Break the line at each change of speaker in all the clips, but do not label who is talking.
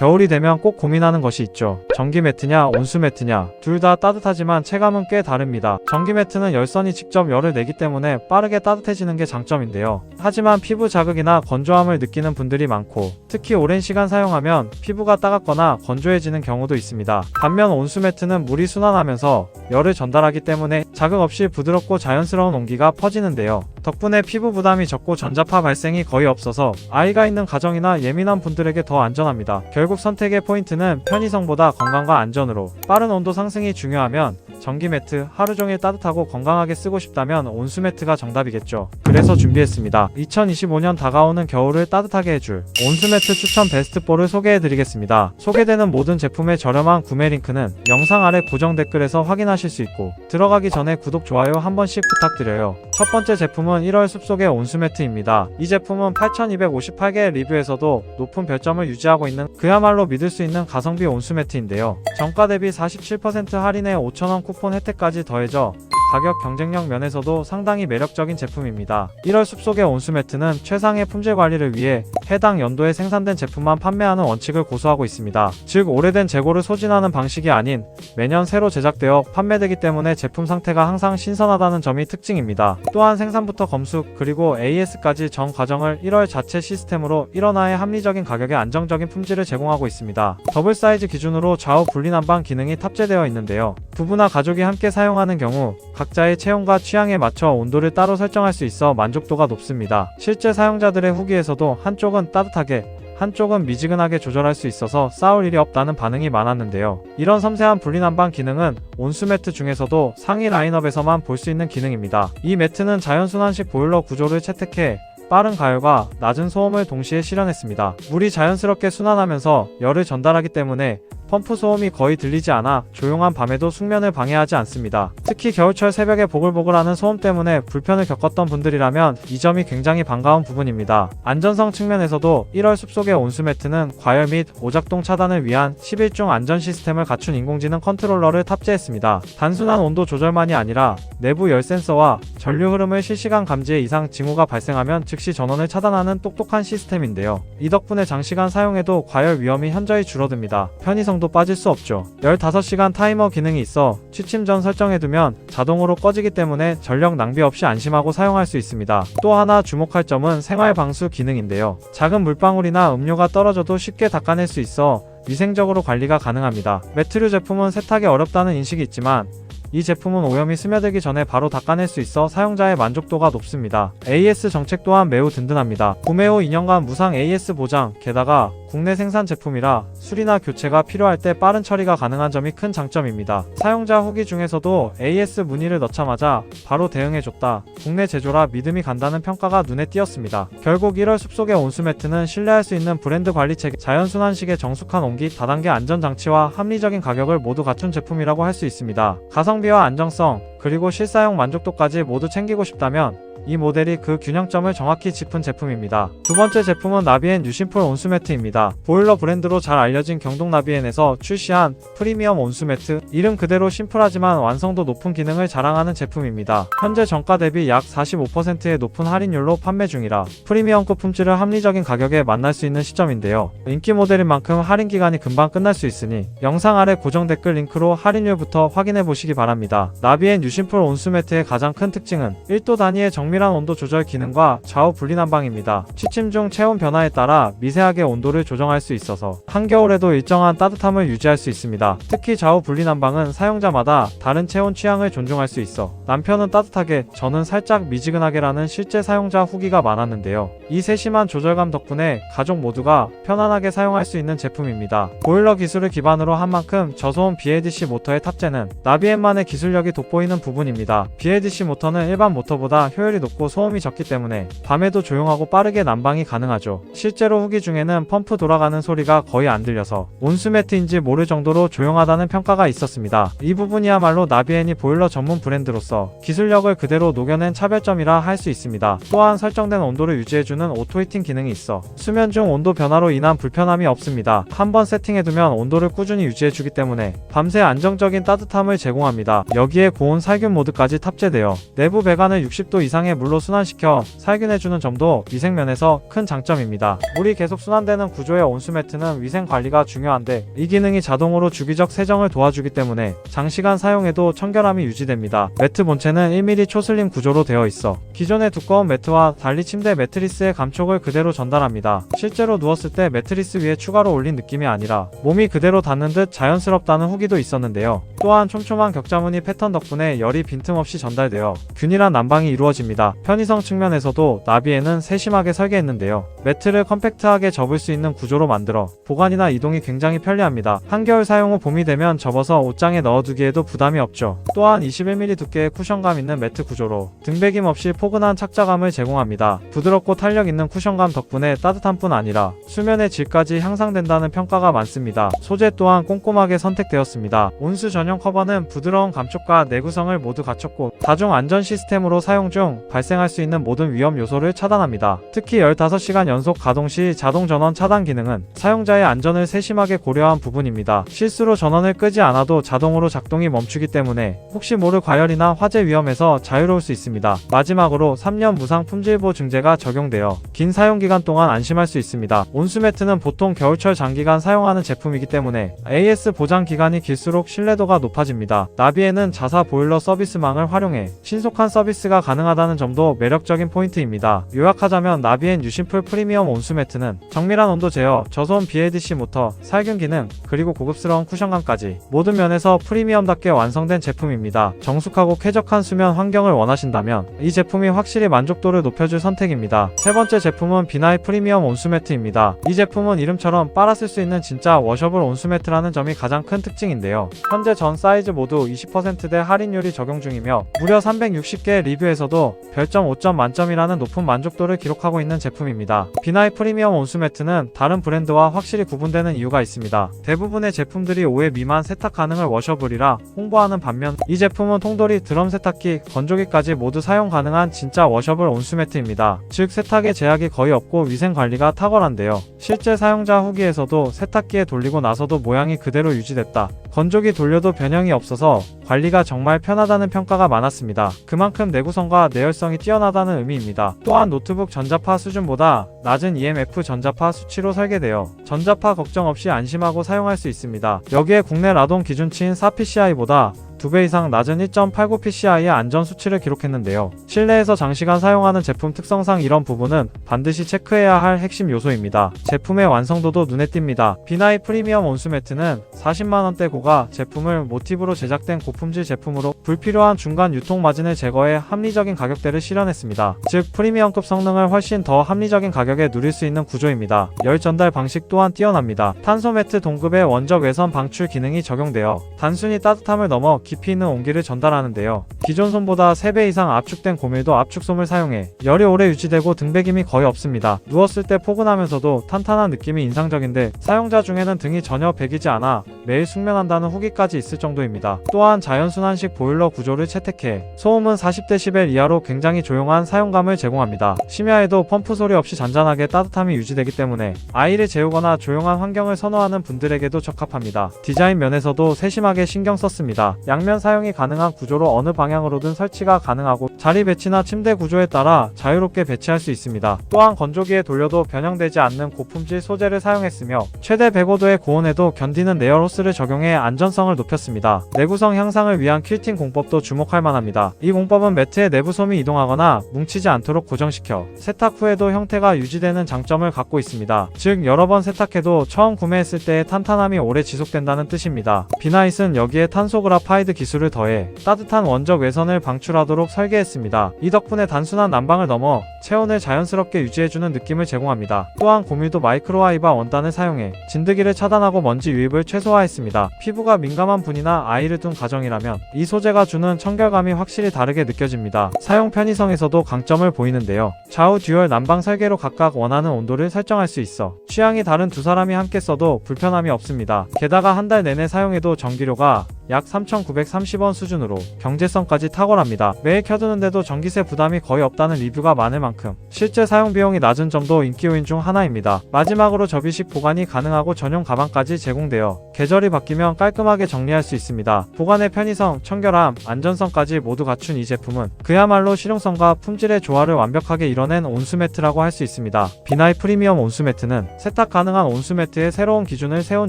겨울이 되면 꼭 고민하는 것이 있죠. 전기 매트냐, 온수 매트냐. 둘 다 따뜻하지만 체감은 꽤 다릅니다. 전기 매트는 열선이 직접 열을 내기 때문에 빠르게 따뜻해지는 게 장점인데요. 하지만 피부 자극이나 건조함을 느끼는 분들이 많고, 특히 오랜 시간 사용하면 피부가 따갑거나 건조해지는 경우도 있습니다. 반면 온수 매트는 물이 순환하면서 열을 전달하기 때문에 자극 없이 부드럽고 자연스러운 온기가 퍼지는데요. 덕분에 피부 부담이 적고 전자파 발생이 거의 없어서 아이가 있는 가정이나 예민한 분들에게 더 안전합니다. 결국 선택의 포인트는 편의성보다 건강과 안전으로 빠른 온도 상승이 중요하면 전기 매트 하루 종일 따뜻하고 건강하게 쓰고 싶다면 온수 매트가 정답이겠죠. 그래서 준비했습니다. 2025년 다가오는 겨울을 따뜻하게 해줄 온수 매트 추천 베스트 4를 소개해 드리겠습니다. 소개되는 모든 제품의 저렴한 구매 링크는 영상 아래 고정 댓글에서 확인하실 수 있고 들어가기 전에 구독, 좋아요 한 번씩 부탁드려요. 첫 번째 제품은 1월 숲속의 온수 매트입니다. 이 제품은 8258개의 리뷰에서도 높은 별점을 유지하고 있는 그야말로 믿을 수 있는 가성비 온수 매트인데요. 정가 대비 47% 할인에 5,000원 쿠폰 혜택까지 더해져 가격 경쟁력 면에서도 상당히 매력적인 제품입니다. 1월 숲속의 온수 매트는 최상의 품질 관리를 위해 해당 연도에 생산된 제품만 판매하는 원칙을 고수하고 있습니다. 즉 오래된 재고를 소진하는 방식이 아닌 매년 새로 제작되어 판매되기 때문에 제품 상태가 항상 신선하다는 점이 특징입니다. 또한 생산부터 검수 그리고 AS까지 전 과정을 1월 자체 시스템으로 1원화의 합리적인 가격에 안정적인 품질을 제공하고 있습니다. 더블 사이즈 기준으로 좌우 분리 난방 기능이 탑재되어 있는데요. 부부나 가족이 함께 사용하는 경우 각자의 체온과 취향에 맞춰 온도를 따로 설정할 수 있어 만족도가 높습니다. 실제 사용자들의 후기에서도 한쪽은 따뜻하게 한쪽은 미지근하게 조절할 수 있어서 싸울 일이 없다는 반응이 많았는데요. 이런 섬세한 분리난방 기능은 온수 매트 중에서도 상위 라인업에서만 볼 수 있는 기능입니다. 이 매트는 자연순환식 보일러 구조를 채택해 빠른 가열과 낮은 소음을 동시에 실현했습니다. 물이 자연스럽게 순환하면서 열을 전달하기 때문에 펌프 소음이 거의 들리지 않아 조용한 밤에도 숙면을 방해하지 않습니다. 특히 겨울철 새벽에 보글보글하는 소음 때문에 불편을 겪었던 분들이라면 이 점이 굉장히 반가운 부분입니다. 안전성 측면에서도 1월 숲속의 온수 매트는 과열 및 오작동 차단을 위한 11중 안전 시스템을 갖춘 인공지능 컨트롤러를 탑재했습니다. 단순한 온도 조절만이 아니라 내부 열 센서와 전류 흐름을 실시간 감지해 이상 징후가 발생하면 즉시 전원을 차단하는 똑똑한 시스템인데요. 이 덕분에 장시간 사용해도 과열 위험이 현저히 줄어듭니다. 편의성도 빠질 수 없죠. 15시간 타이머 기능이 있어 취침 전 설정해두면 자동으로 꺼지기 때문에 전력 낭비 없이 안심하고 사용할 수 있습니다. 또 하나 주목할 점은 생활 방수 기능인데요. 작은 물방울이나 음료가 떨어져도 쉽게 닦아낼 수 있어 위생적으로 관리가 가능합니다. 매트류 제품은 세탁이 어렵다는 인식이 있지만 이 제품은 오염이 스며들기 전에 바로 닦아낼 수 있어 사용자의 만족도가 높습니다. AS 정책 또한 매우 든든합니다. 구매 후 2년간 무상 AS 보장, 게다가 국내 생산 제품이라 수리나 교체가 필요할 때 빠른 처리가 가능한 점이 큰 장점입니다. 사용자 후기 중에서도 AS 문의를 넣자마자 바로 대응해줬다. 국내 제조라 믿음이 간다는 평가가 눈에 띄었습니다. 결국 1월 숲속의 온수 매트는 신뢰할 수 있는 브랜드 관리 체계, 자연순환식의 정숙한 온기, 다단계 안전장치와 합리적인 가격을 모두 갖춘 제품이라고 할 수 있습니다. 가성비와 안정성, 그리고 실사용 만족도까지 모두 챙기고 싶다면 이 모델이 그 균형점을 정확히 짚은 제품입니다. 두 번째 제품은 나비엔 뉴심플 온수매트입니다. 보일러 브랜드로 잘 알려진 경동 나비엔에서 출시한 프리미엄 온수매트, 이름 그대로 심플하지만 완성도 높은 기능을 자랑하는 제품입니다. 현재 정가 대비 약 45%의 높은 할인율로 판매 중이라 프리미엄급 품질을 합리적인 가격에 만날 수 있는 시점인데요. 인기 모델인 만큼 할인 기간이 금방 끝날 수 있으니 영상 아래 고정 댓글 링크로 할인율부터 확인해 보시기 바랍니다. 나비엔 뉴심플 온수매트의 가장 큰 특징은 1도 단위의 정밀 한 온도 조절 기능과 좌우 분리난방입니다. 취침 중 체온 변화에 따라 미세하게 온도를 조정할 수 있어서 한겨울에도 일정한 따뜻함을 유지할 수 있습니다. 특히 좌우 분리난방은 사용자마다 다른 체온 취향을 존중할 수 있어 남편은 따뜻하게 저는 살짝 미지근하게라는 실제 사용자 후기가 많았는데요. 이 세심한 조절감 덕분에 가족 모두가 편안하게 사용할 수 있는 제품입니다. 보일러 기술을 기반으로 한 만큼 저소음 BLDC 모터의 탑재는 나비엔만의 기술력이 돋보이는 부분입니다. BLDC 모터는 일반 모터보다 효율이 높고 소음이 적기 때문에 밤에도 조용하고 빠르게 난방이 가능하죠. 실제로 후기 중에는 펌프 돌아가는 소리가 거의 안 들려서 온수매트인지 모를 정도로 조용하다는 평가가 있었습니다. 이 부분이야말로 나비엔이 보일러 전문 브랜드로서 기술력을 그대로 녹여낸 차별점이라 할 수 있습니다. 또한 설정된 온도를 유지해주는 오토히팅 기능이 있어 수면 중 온도 변화로 인한 불편함이 없습니다. 한번 세팅해두면 온도를 꾸준히 유지해주기 때문에 밤새 안정적인 따뜻함을 제공합니다. 여기에 고온 살균 모드까지 탑재되어 내부 배관을 60도 이상의 이상의 물로 순환시켜 살균해주는 점도 위생면에서 큰 장점입니다. 물이 계속 순환되는 구조의 온수 매트는 위생 관리가 중요한데 이 기능이 자동으로 주기적 세정을 도와주기 때문에 장시간 사용해도 청결함이 유지됩니다. 매트 본체는 1mm 초슬림 구조로 되어 있어 기존의 두꺼운 매트와 달리 침대 매트리스의 감촉을 그대로 전달합니다. 실제로 누웠을 때 매트리스 위에 추가로 올린 느낌이 아니라 몸이 그대로 닿는 듯 자연스럽다는 후기도 있었는데요. 또한 촘촘한 격자무늬 패턴 덕분에 열이 빈틈없이 전달되어 균일한 난방이 이루어집니다. 편의성 측면에서도 나비에는 세심하게 설계했는데요. 매트를 컴팩트하게 접을 수 있는 구조로 만들어 보관이나 이동이 굉장히 편리합니다. 한겨울 사용 후 봄이 되면 접어서 옷장에 넣어두기에도 부담이 없죠. 또한 21mm 두께의 쿠션감 있는 매트 구조로 등배김 없이 포근한 착자감을 제공합니다. 부드럽고 탄력 있는 쿠션감 덕분에 따뜻한 뿐 아니라 수면의 질까지 향상된다는 평가가 많습니다. 소재 또한 꼼꼼하게 선택되었습니다. 온수 전용 커버는 부드러운 감촉과 내구성을 모두 갖췄고 다중 안전 시스템으로 사용 중 발생할 수 있는 모든 위험 요소를 차단합니다. 특히 15시간 연속 가동 시 자동 전원 차단 기능은 사용자의 안전을 세심하게 고려한 부분입니다. 실수로 전원을 끄지 않아도 자동으로 작동이 멈추기 때문에 혹시 모를 과열이나 화재 위험에서 자유로울 수 있습니다. 마지막으로 3년 무상 품질 보 증제가 적용되어 긴 사용 기간 동안 안심할 수 있습니다. 온수 매트는 보통 겨울철 장기간 사용하는 제품이기 때문에 AS 보장 기간이 길수록 신뢰도가 높아집니다. 나비에는 자사 보일러 서비스망을 활용해 신속한 서비스가 가능하다는 점도 매력적인 포인트입니다. 요약하자면 나비엔 유심풀 프리미엄 온수 매트는 정밀한 온도 제어, 저소음 BADC 모터, 살균 기능, 그리고 고급스러운 쿠션감까지 모든 면에서 프리미엄답게 완성된 제품입니다. 정숙하고 쾌적한 수면 환경을 원하신다면 이 제품이 확실히 만족도를 높여줄 선택입니다. 세 번째 제품은 비나이 프리미엄 온수 매트입니다. 이 제품은 이름처럼 빨아 쓸 수 있는 진짜 워셔블 온수 매트라는 점이 가장 큰 특징인데요. 현재 전 사이즈 모두 20%대 할인율이 적용 중이며 무려 360개 리뷰에서도 별점 5점 만점이라는 높은 만족도를 기록하고 있는 제품입니다. 비나이 프리미엄 온수 매트는 다른 브랜드와 확실히 구분되는 이유가 있습니다. 대부분의 제품들이 5회 미만 세탁 가능을 워셔블이라 홍보하는 반면 이 제품은 통돌이 드럼 세탁기, 건조기까지 모두 사용 가능한 진짜 워셔블 온수 매트입니다. 즉 세탁에 제약이 거의 없고 위생 관리가 탁월한데요. 실제 사용자 후기에서도 세탁기에 돌리고 나서도 모양이 그대로 유지됐다. 건조기 돌려도 변형이 없어서 관리가 정말 편하다는 평가가 많았습니다. 그만큼 내구성과 내열성이 뛰어나다는 의미입니다. 또한 노트북 전자파 수준보다 낮은 EMF 전자파 수치로 설계되어 전자파 걱정 없이 안심하고 사용할 수 있습니다. 여기에 국내 라동 기준치인 4PCI보다 2배 이상 낮은 1.89PCI의 안전 수치를 기록했는데요. 실내에서 장시간 사용하는 제품 특성상 이런 부분은 반드시 체크해야 할 핵심 요소입니다. 제품의 완성도도 눈에 띕니다. 비나이 프리미엄 온수 매트는 40만원대 고가 제품을 모티브로 제작된 고품질 제품으로 불필요한 중간 유통 마진을 제거해 합리적인 가격대를 실현했습니다. 즉 프리미엄급 성능을 훨씬 더 합리적인 가격에 누릴 수 있는 구조입니다. 열 전달 방식 또한 뛰어납니다. 탄소 매트 동급의 원적 외선 방출 기능이 적용되어 단순히 따뜻함을 넘어 깊이 있는 온기를 전달하는데요. 기존 솜보다 3배 이상 압축된 고밀도 압축솜을 사용해 열이 오래 유지되고 등배김이 거의 없습니다. 누웠을 때 포근하면서도 탄탄한 느낌이 인상적인데 사용자 중에는 등이 전혀 배기지 않아 매일 숙면한다는 후기까지 있을 정도입니다. 또한 자연순환식 보일러 구조를 채택해 소음은 40dB 이하로 굉장히 조용한 사용감을 제공합니다. 심야에도 펌프 소리 없이 잔잔하게 따뜻함이 유지되기 때문에 아이를 재우거나 조용한 환경을 선호하는 분들에게도 적합합니다. 디자인 면에서도 세심하게 신경 썼습니다. 양면 사용이 가능한 구조로 어느 방향으로든 설치가 가능하고 자리 배치나 침대 구조에 따라 자유롭게 배치할 수 있습니다. 또한 건조기에 돌려도 변형되지 않는 고품질 소재를 사용했으며 최대 105도의 고온에도 견디는 네얼 호스를 적용해 안전성을 높였습니다. 내구성 향상을 위한 퀼팅 공법도 주목할 만합니다. 이 공법은 매트의 내부 솜이 이동하거나 뭉치지 않도록 고정시켜 세탁 후에도 형태가 유지되는 장점을 갖고 있습니다. 즉 여러 번 세탁해도 처음 구매했을 때의 탄탄함이 오래 지속된다는 뜻입니다. 비나잇은 여기에 탄소 그라파이드 기술을 더해 따뜻한 원적 외선을 방출하도록 설계했습니다. 이 덕분에 단순한 난방을 넘어 체온을 자연스럽게 유지해주는 느낌을 제공합니다. 또한 고밀도 마이크로아이바 원단을 사용해 진드기를 차단하고 먼지 유입을 최소화했습니다. 피부가 민감한 분이나 아이를 둔 가정이라면 이 소재가 주는 청결감이 확실히 다르게 느껴집니다. 사용 편의성에서도 강점을 보이는데요. 좌우 듀얼 난방 설계로 각각 원하는 온도를 설정할 수 있어 취향이 다른 두 사람이 함께 써도 불편함이 없습니다. 게다가 한 달 내내 사용해도 전기료가 약 3,930원 수준으로 경제성까지 탁월합니다. 매일 켜두는데도 전기세 부담이 거의 없다는 리뷰가 많을 만큼 실제 사용 비용이 낮은 점도 인기 요인 중 하나입니다. 마지막으로 접이식 보관이 가능하고 전용 가방까지 제공되어 계절이 바뀌면 깔끔하게 정리할 수 있습니다. 보관의 편의성, 청결함, 안전성까지 모두 갖춘 이 제품은 그야말로 실용성과 품질의 조화를 완벽하게 이뤄낸 온수매트라고 할 수 있습니다. 비나이 프리미엄 온수매트는 세탁 가능한 온수매트의 새로운 기준을 세운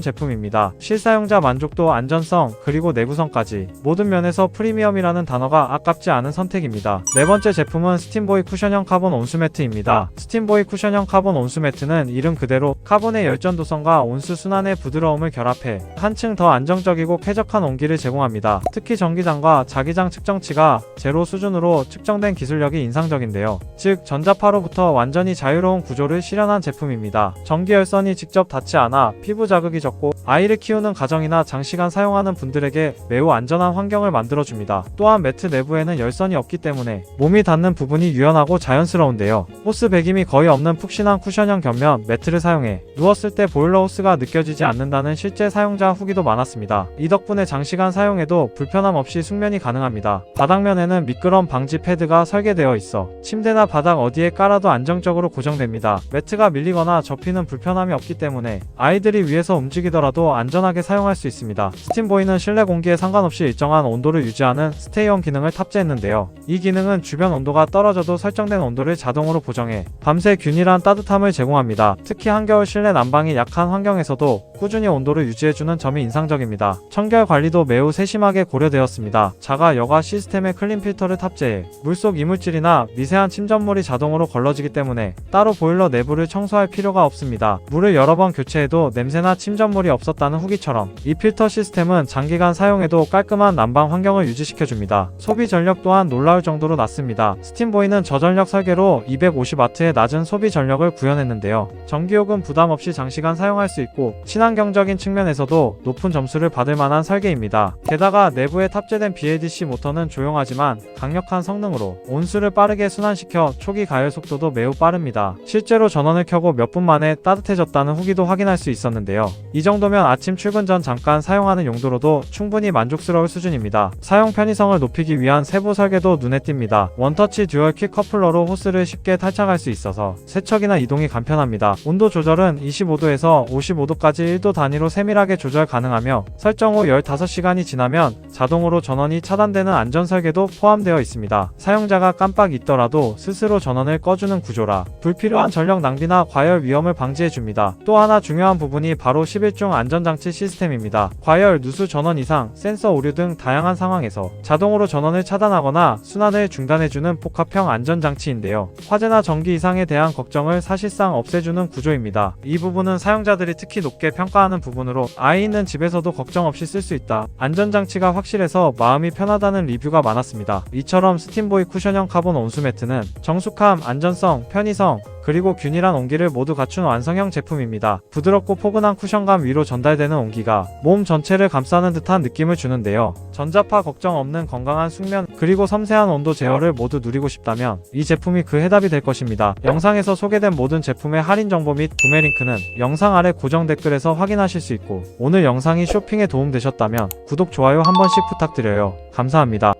제품입니다. 실사용자 만족도, 안전성, 그리고 내구성까지 모든 면에서 프리미엄이라는 단어가 아깝지 않은 선택입니다. 네 번째 제품은 스팀보이 쿠션형 카본 온수매트입니다. 스팀보이 쿠션형 카본 온수매트는 이름 그대로 카본의 열전 도성과 온수 순환의 부드러움을 결합해 한층 더 안정적이고 쾌적한 온기를 제공합니다. 특히 전기장과 자기장 측정치가 제로 수준으로 측정된 기술력이 인상적인데요. 즉 전자파로부터 완전히 자유로운 구조를 실현한 제품입니다. 전기 열선이 직접 닿지 않아 피부 자극이 적고 아이를 키우는 가정이나 장시간 사용하는 분들에게 매우 안전한 환경을 만들어줍니다. 또한 매트 내부에는 열선이 없기 때문에 몸이 닿는 부분이 유연하고 자연스러운데요. 호스 배김이 거의 없는 푹신한 쿠션형 겹면 매트를 사용해 누웠을 때 보일러 호스가 느껴지지 않는다는 실제 사용자 후기도 많았습니다. 이 덕분에 장시간 사용해도 불편함 없이 숙면이 가능합니다. 바닥면에는 미끄럼 방지 패드가 설계되어 있어 침대나 바닥 어디에 깔아도 안정적으로 고정됩니다. 매트가 밀리거나 접히는 불편함이 없기 때문에 아이들이 위에서 움직이더라도 안전하게 사용할 수 있습니다. 스팀보이는 실내 공기에 상관없이 일정한 온도를 유지하는 스테이온 기능을 탑재했는데요. 이 기능은 주변 온도가 떨어져도 설정된 온도를 자동으로 보정해 밤새 균일한 따뜻함을 제공합니다. 특히 한겨울 실내 난방이 약한 환경에서도 꾸준히 온도를 유지해주는 점이 인상적입니다. 청결 관리도 매우 세심하게 고려되었습니다. 자가 여과 시스템의 클린 필터를 탑재해 물속 이물질이나 미세한 침전물이 자동으로 걸러지기 때문에 따로 보일러 내부를 청소할 필요가 없습니다. 물을 여러 번 교체해도 냄새나 침전물이 없었다는 후기처럼 이 필터 시스템은 장기간 사용해도 깔끔한 난방 환경을 유지시켜줍니다. 소비 전력 또한 놀라울 정도로 낮습니다. 스팀보이는 저전력 설계로 250W의 낮은 소비 전력을 구현했는데요. 전기요금 부담 없이 장시간 사용할 수 있고 친환경적인 측면에서도 높은 점수를 받을 만한 설계입니다. 게다가 내부에 탑재된 BLDC 모터는 조용하지만 강력한 성능으로 온수를 빠르게 순환시켜 초기 가열 속도도 매우 빠릅니다. 실제로 전원을 켜고 몇 분 만에 따뜻해졌다는 후기도 확인할 수 있었는데요. 이 정도면 아침 출근 전 잠깐 사용하는 용도로도 충분 히 만족스러울 수준입니다. 사용 편의성을 높이기 위한 세부 설계도 눈에 띕니다. 원터치 듀얼 퀵 커플러로 호스를 쉽게 탈착할 수 있어서 세척이나 이동이 간편합니다. 온도 조절은 25도에서 55도까지 1도 단위로 세밀하게 조절 가능하며 설정 후 15시간이 지나면 자동으로 전원이 차단되는 안전 설계도 포함되어 있습니다. 사용자가 깜빡 잊더라도 스스로 전원을 꺼주는 구조라 불필요한 전력 낭비나 과열 위험을 방지해 줍니다. 또 하나 중요한 부분이 바로 11중 안전장치 시스템입니다. 과열, 누수 전원 이상, 센서 오류 등 다양한 상황에서 자동으로 전원을 차단하거나 순환을 중단해주는 복합형 안전장치인데요. 화재나 전기 이상에 대한 걱정을 사실상 없애주는 구조입니다. 이 부분은 사용자들이 특히 높게 평가하는 부분으로 아이 있는 집에서도 걱정 없이 쓸 수 있다. 안전장치가 확실해서 마음이 편하다는 리뷰가 많았습니다. 이처럼 스팀보이 쿠션형 카본 온수매트는 정숙함, 안전성, 편의성, 그리고 균일한 온기를 모두 갖춘 완성형 제품입니다. 부드럽고 포근한 쿠션감 위로 전달되는 온기가 몸 전체를 감싸는 듯한 느낌을 주는데요. 전자파 걱정 없는 건강한 숙면 그리고 섬세한 온도 제어를 모두 누리고 싶다면 이 제품이 그 해답이 될 것입니다. 영상에서 소개된 모든 제품의 할인 정보 및 구매 링크는 영상 아래 고정 댓글에서 확인하실 수 있고 오늘 영상이 쇼핑에 도움되셨다면 구독, 좋아요 한 번씩 부탁드려요. 감사합니다.